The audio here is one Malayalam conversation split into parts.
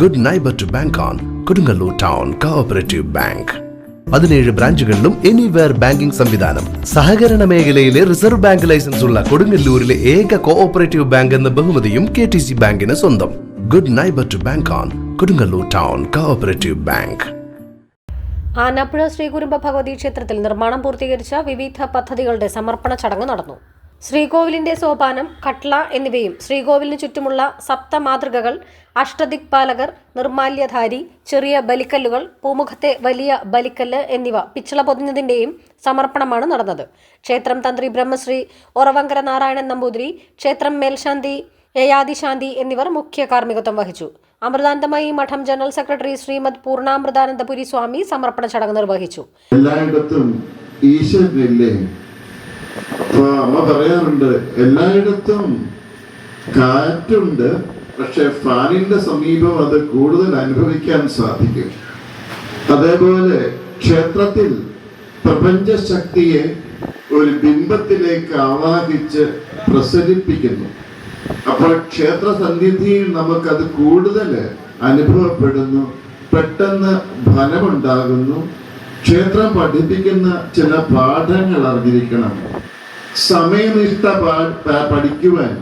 Good neighbour to bank on Kodungallur town cooperative bank പതിനേഴ് ബ്രാഞ്ചുകളിലും എനിവെയർ ബാങ്കിംഗ് സംവിധാനം. സഹകരണ മേഖലയിലെ റിസർവ് ബാങ്ക് ലൈസൻസ് ഉള്ള കൊടുങ്ങല്ലൂരിലെ ഏക കോഓപ്പറേറ്റീവ് ബാങ്ക് എന്ന ബഹുമതിയും കെ ടി സി ബാങ്കിന് സ്വന്തം. Good neighbour to bank on Kodungallur town cooperative bank Anapuzha Sreekurumba Bhagavathi ക്ഷേത്രത്തിൽ നിർമ്മാണം പൂർത്തീകരിച്ച വിവിധ പദ്ധതികളുടെ സമർപ്പണ ചടങ്ങ് നടന്നു. ശ്രീകോവിലിന്റെ സോപാനം കട്ട്ല എന്നിവയും ശ്രീകോവിലിന് ചുറ്റുമുള്ള സപ്തമാതൃകകൾ അഷ്ടദിക്പാലകർ നിർമാല്യധാരി ചെറിയ ബലിക്കല്ലുകൾ പൂമുഖത്തെ വലിയ ബലിക്കല്ല് എന്നിവ പിച്ചള പൊതിഞ്ഞതിന്റെയും സമർപ്പണമാണ് നടന്നത്. ക്ഷേത്രം തന്ത്രി ബ്രഹ്മശ്രീ ഒറവങ്കര നാരായണൻ നമ്പൂതിരി ക്ഷേത്രം മേൽശാന്തി യയാദിശാന്തി എന്നിവർ മുഖ്യ കാർമ്മികത്വം വഹിച്ചു. അമൃതാനന്ദമയി മഠം ജനറൽ സെക്രട്ടറി ശ്രീമദ് പൂർണാമൃതാനന്ദപുരി സ്വാമി സമർപ്പണ ചടങ്ങ് നിർവഹിച്ചു. എല്ലായിടത്തും അപ്പൊ അമ്മ പറയാറുണ്ട് എല്ലായിടത്തും കാറ്റുണ്ട് പക്ഷെ ഫാനിന്റെ സമീപം അത് കൂടുതൽ അനുഭവിക്കാൻ സാധിക്കും. അതേപോലെ ക്ഷേത്രത്തിൽ പ്രപഞ്ച ശക്തിയെ ഒരു ബിംബത്തിലേക്ക് ആവാഹിച്ച് പ്രസരിപ്പിക്കുന്നു. അപ്പോൾ ക്ഷേത്ര സന്നിധിയിൽ നമുക്കത് കൂടുതൽ അനുഭവപ്പെടുന്നു പെട്ടെന്ന് ഫലമുണ്ടാകുന്നു. ക്ഷേത്രം പഠിപ്പിക്കുന്ന ചില പാഠങ്ങൾ അറിഞ്ഞിരിക്കണം. സമയനിഷ്ഠ പഠിക്കുവാൻ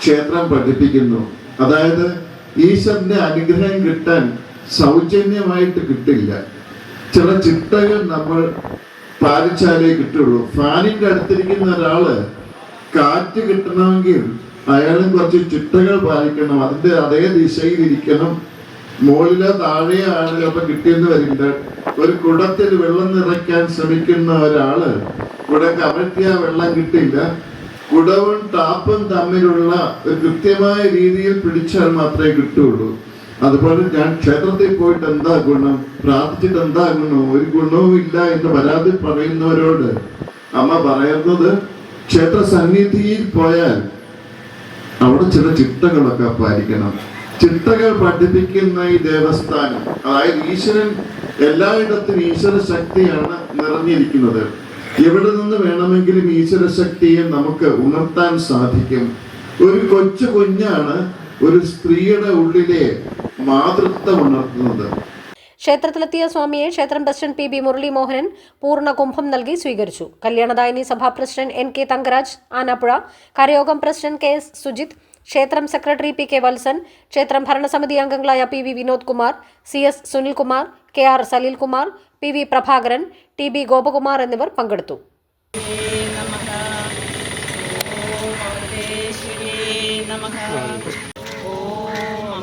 ക്ഷേത്രം പഠിപ്പിക്കുന്നു. അതായത് ഈശ്വരന്റെ അനുഗ്രഹം കിട്ടാൻ സൗജന്യമായിട്ട് കിട്ടില്ല. ചില ചിട്ടകൾ നമ്മൾ പാലിച്ചാലേ കിട്ടുള്ളൂ. ഫാനിന്റെ അടുത്തിരിക്കുന്ന ഒരാൾ കാറ്റ് കിട്ടണമെങ്കിൽ അയാളും കുറച്ച് ചിട്ടകൾ പാലിക്കണം. അതിന്റെ അതേ ദിശയിൽ ഇരിക്കണം മുകളിലോ താഴെയോ ആണ് ചിലപ്പോൾ കിട്ടിയെന്ന് വരില്ല ഒരു കുടത്തിൽ വെള്ളം നിറയ്ക്കാൻ ശ്രമിക്കുന്ന ഒരാൾ കുടം കമഴ്ത്തിയ വെള്ളം കിട്ടില്ല കുടവും ടാപ്പും തമ്മിലുള്ള ഒരു കൃത്യമായ രീതിയിൽ പിടിച്ചാൽ മാത്രമേ കിട്ടുള്ളൂ അതുപോലെ ഞാൻ ക്ഷേത്രത്തിൽ പോയിട്ട് എന്താ ഗുണം? പ്രാർത്ഥിച്ചിട്ട് എന്താ ഗുണം? ഒരു ഗുണവും ഇല്ല എന്ന് പരാതി പറയുന്നവരോട് അമ്മ പറയുന്നത് ക്ഷേത്ര സന്നിധിയിൽ പോയാൽ അവിടെ ചില ചിട്ടകളൊക്കെ പാലിക്കണം. ചിട്ടകൾ പഠിപ്പിക്കുന്ന ഈ ദേവസ്ഥാനം. അതായത് ഈശ്വരൻ എല്ലായിടത്തും ഈശ്വര ശക്തിയാണ് നിറഞ്ഞിരിക്കുന്നത്. എവിടെ നിന്ന് വേണമെങ്കിലും ഈശ്വര ശക്തിയെ നമുക്ക് ഉണർത്താൻ സാധിക്കും. ഒരു കൊച്ചു കുഞ്ഞാണ് ഒരു സ്ത്രീയുടെ ഉള്ളിലെ മാതൃത്വം ഉണർത്തുന്നത്. ക്ഷേത്രത്തിലെത്തിയ സ്വാമിയെ ക്ഷേത്രം പ്രസിഡന്റ് പി ബി മുരളീമോഹനൻ പൂർണ കുംഭം നൽകി സ്വീകരിച്ചു. കല്യാണദായിനി സഭാ president N K Thankaraj Anappuzha കരയോഗം president K S Sujith ക്ഷേത്രം സെക്രട്ടറി പി കെ വത്സൻ ക്ഷേത്രം ഭരണസമിതി അംഗങ്ങളായ P V Vinod Kumar C S Sunilkumar K R Saleelkumar P V Prabhakaran T B Gopakumar എന്നിവർ പങ്കെടുത്തു. നമഃ. ഓം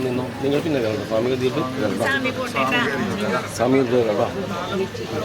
നിന്നോ നിങ്ങൾ പിന്നെ കേട്ടോ സ്വാമികൾ തീർത്ത് പോട്ടേട്ടാ സ്വാമികൾ കേട്ടോ